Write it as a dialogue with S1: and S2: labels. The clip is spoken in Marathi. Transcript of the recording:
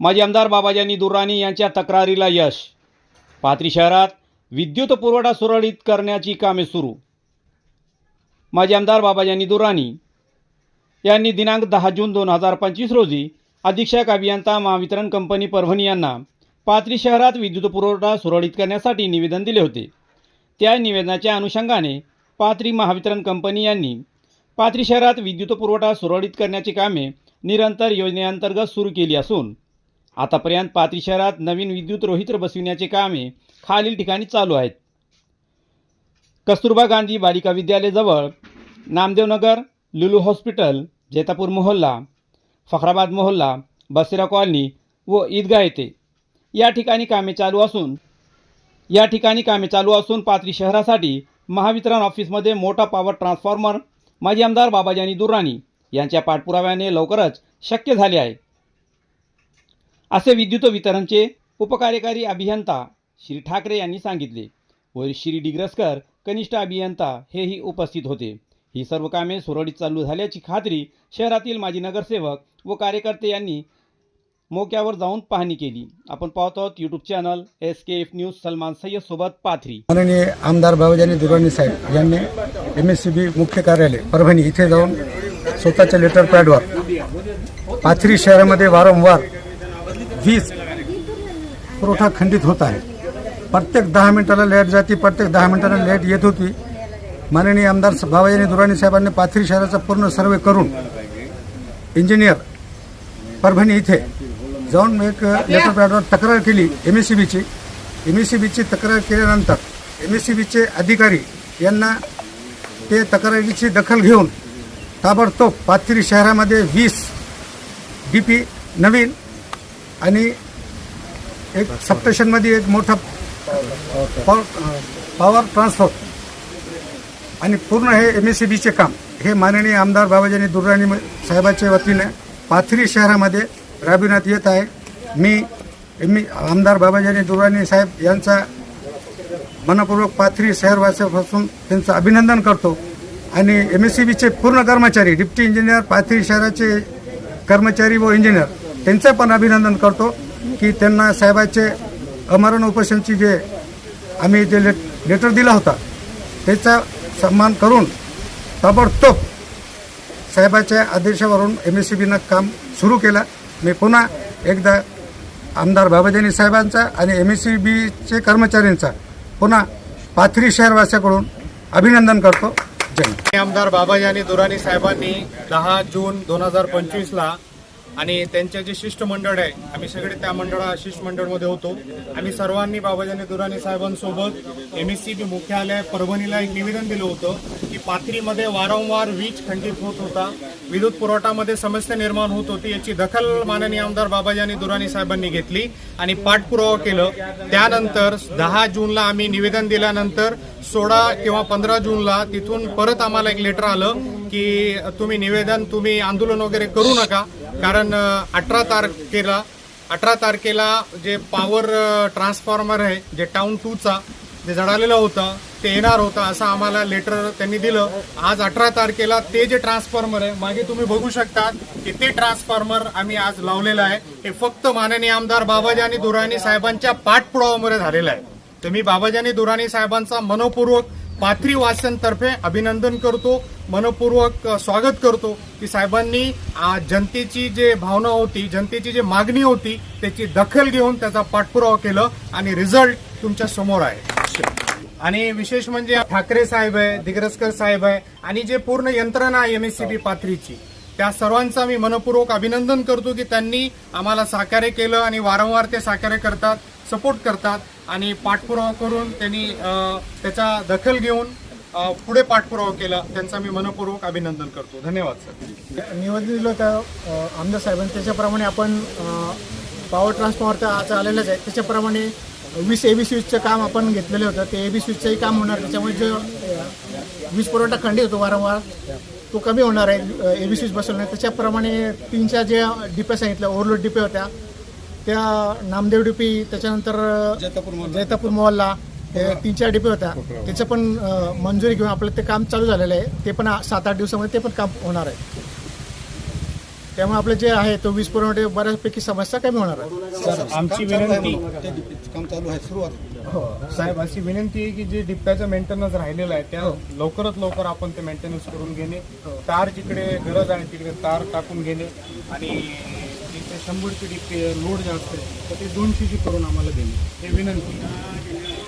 S1: माजी आमदार बाबाजानी दुर्राणी यांच्या तक्रारीला यश. पाथरी शहरात विद्युत पुरवठा सुरळीत करण्याची कामे सुरू. माजी आमदार बाबाजानी दुर्राणी यांनी दिनांक दहा जून दोन हजार पंचवीस रोजी अधीक्षक अभियंता महावितरण कंपनी परभणी यांना पाथरी शहरात विद्युत पुरवठा सुरळीत करण्यासाठी निवेदन दिले होते. त्या निवेदनाच्या अनुषंगाने पाथरी महावितरण कंपनी यांनी पाथरी शहरात विद्युत पुरवठा सुरळीत करण्याची कामे निरंतर योजनेअंतर्गत सुरू केली असून आतापर्यंत पाथरी शहरात नवीन विद्युत रोहित्र बसविण्याचे कामे खालील ठिकाणी चालू आहेत. कस्तुरबा गांधी बालिका विद्यालयाजवळ नामदेवनगर लुलू हॉस्पिटल जैतापूर मोहल्ला फखराबाद मोहल्ला बसेरा कॉलनी व ईदगाह येथे. या ठिकाणी कामे चालू असून या ठिकाणी कामे चालू असून पाथरी शहरासाठी महावितरण ऑफिसमध्ये मोठा पॉवर ट्रान्सफॉर्मर माजी आमदार बाबाजानी दुर्राणी यांच्या पाठपुराव्याने लवकरच शक्य झाले आहे. असे विद्युत वितरणचे उपकार्यकारी अभियंता श्री ठाकरे यांनी सांगितले. व श्री डिग्रसकर कनिष्ठ अभियंता हेही उपस्थित होते. ही सर्व कामे सुरळीत चालू झाल्याची खात्री शहरातील माजी नगरसेवक व कार्यकर्ते यांनी मोक्यावर जाऊन पाहणी केली. आपण पाहत आहोत YouTube channel S K F news Salman Sayyad सोबत पाथरी.
S2: माननीय आमदार बाबाजानी दुर्राणी साहेब यांनी एम एस सी बी मुख्य कार्यालय परभणी इथे जाऊन स्वतःच्या लेटर पॅडवर पाथरी शहरामध्ये वारंवार वीज पुरवठा खंडित होत आहे. प्रत्येक दहा मिनिटाला लाइट जाते प्रत्येक दहा मिनिटाला लाइट येत होती. माननीय आमदार बाबाजी दुराणी साहेबांनी पाथरी शहराचा पूर्ण सर्वे करून इंजिनियर परभणी इथे जाऊन एक लेटर पॅडवर तक्रार केली एम एस सी बीची एम एस सी बीची तक्रार केल्यानंतर एम एस सी बीचे अधिकारी यांना ते तक्रारीची दखल घेऊन ताबडतोब पाथरी शहरामध्ये वीस डी पी नवीन आणि एक सबस्टेशनमध्ये एक मोठा पॉवर पॉवर ट्रान्सफर आणि पूर्ण हे एम एस सी बीचे काम. हे माननीय आमदार बाबाजानी दुर्राणी साहेबाच्या वतीने पाथरी शहरामध्ये राबविण्यात येत आहे. मी एम आमदार बाबाजानी दुर्राणी साहेब यांचा मनपूर्वक पाथरी शहरवासियापासून त्यांचं अभिनंदन करतो. आणि एम एस सी बीचे पूर्ण कर्मचारी डिप्टी इंजिनियर पाथरी शहराचे कर्मचारी व इंजिनियर त्यांचं पण अभिनंदन करतो की त्यांना साहेबाचे अमरण उपोषणची जे आम्ही जे लेट लेटर दिला होता त्याचा सन्मान करून ताबडतोब साहेबाच्या आदेशावरून एम एस सी बीनं काम सुरू केलं. मी पुन्हा एकदा आमदार बाबाजानी साहेबांचा आणि एम एस सी बीचे कर्मचाऱ्यांचा पुन्हा पाथरी शहरवासियाकडून अभिनंदन करतो. जय
S3: आमदार बाबाजानी दुराणी साहेबांनी दहा जून दोन हजार पंचवीसला आणि त्यांचे जे शिष्टमंडळ आहे आम्ही सगळे त्या मंडळा शिष्टमंडळमध्ये होतो. आम्ही सर्वांनी बाबाजानी दुराणी साहेबांसोबत एम एस सी बी मुख्यालय परभणीला एक निवेदन दिलं होतं की पाथरीमध्ये वारंवार वीज खंडित होत होता. विद्युत पुरवठामध्ये समस्या निर्माण होत होती याची दखल माननीय आमदार बाबाजानी दुराणी साहेबांनी घेतली आणि पाठपुरावा केलं. त्यानंतर दहा जूनला आम्ही निवेदन दिल्यानंतर सोळा किंवा पंधरा जूनला तिथून परत आम्हाला एक लेटर आलं की तुम्ही निवेदन तुम्ही आंदोलन वगैरे करू नका. कारण अठरा तारखेला अठरा तारखेला जे पॉवर ट्रान्सफॉर्मर आहे जे टाउन टूचा जे जळालेलं होतं ते येणार होतं असं आम्हाला लेटर त्यांनी दिलं. आज अठरा तारखेला ते जे ट्रान्सफॉर्मर आहे मागे तुम्ही बघू शकता की ते ट्रान्सफॉर्मर आम्ही आज लावलेलं आहे. हे फक्त माननीय आमदार बाबाजानी दुराणी साहेबांच्या पाठपुरावामुळे झालेलं आहे. तुम्ही बाबाजी आणि दुराणी साहेबांचा मनपूर्वक पाथरी वासियांतर्फे अभिनंदन करतो मनपूर्वक स्वागत करतो की साहेबांनी जनतेची जे भावना होती जनतेची जी मागणी होती त्याची दखल घेऊन त्याचा पाठपुरावा केलं आणि रिझल्ट तुमच्यासमोर आहे. आणि विशेष म्हणजे ठाकरे साहेब आहे दिग्रसकर साहेब आहे आणि जे पूर्ण यंत्रणा आहे एम एस सी बी पाथरीची त्या सर्वांचं मी मनपूर्वक अभिनंदन करतो की त्यांनी आम्हाला साकार्य केलं आणि वारंवार ते साकार्य करतात सपोर्ट करतात. आणि पाठपुरावा करून त्यांनी त्याचा दखल घेऊन पुढे पाठपुरावा केला. त्यांचा मी मनपूर्वक अभिनंदन करतो. धन्यवाद सर.
S4: निवेदन दिलं होतं आमदार साहेबांनी त्याच्याप्रमाणे आपण पॉवर ट्रान्सफॉर्मर तर आज आलेलंच आहे. त्याच्याप्रमाणे वीस ए बी स्विचचं काम आपण घेतलेलं होतं. ते ए बी स्विचचंही काम होणार. त्याच्यामुळे जो वीज पुरवठा खंडित होतो वारंवार तो कमी होणार आहे. ए बी स्विच बसवलं नाही त्याच्याप्रमाणे तीनच्या जे डिपे सांगितल्या ओव्हरलोड डिपे होत्या त्या नामदेव डिपी त्याच्यानंतर जैतापूर मोहल्ला हे तीन चार डिपे होत्या. त्याचं पण मंजुरी घेऊन आपलं ते काम चालू झालेलं आहे. ते पण सात आठ दिवसामध्ये ते पण काम होणार आहे. त्यामुळे आपलं जे आहे तो वीज पुरवठा बऱ्यापैकी समस्या कमी होणार आहे.
S3: सर आमची विनंती
S2: काम चालू आहे सुरुवात
S3: साहेब अशी विनंती आहे की जे डिप्प्याचं मेंटेनन्स राहिलेलं आहे त्या लवकरात लवकर आपण ते मेंटेनन्स करून घेणे. तार जिकडे गरज आहे तिकडे तार टाकून घेणे. आणि शंभर पिढी डिप्पे लोड जे असते तर ते दोनशेची करून आम्हाला देणे हे विनंती.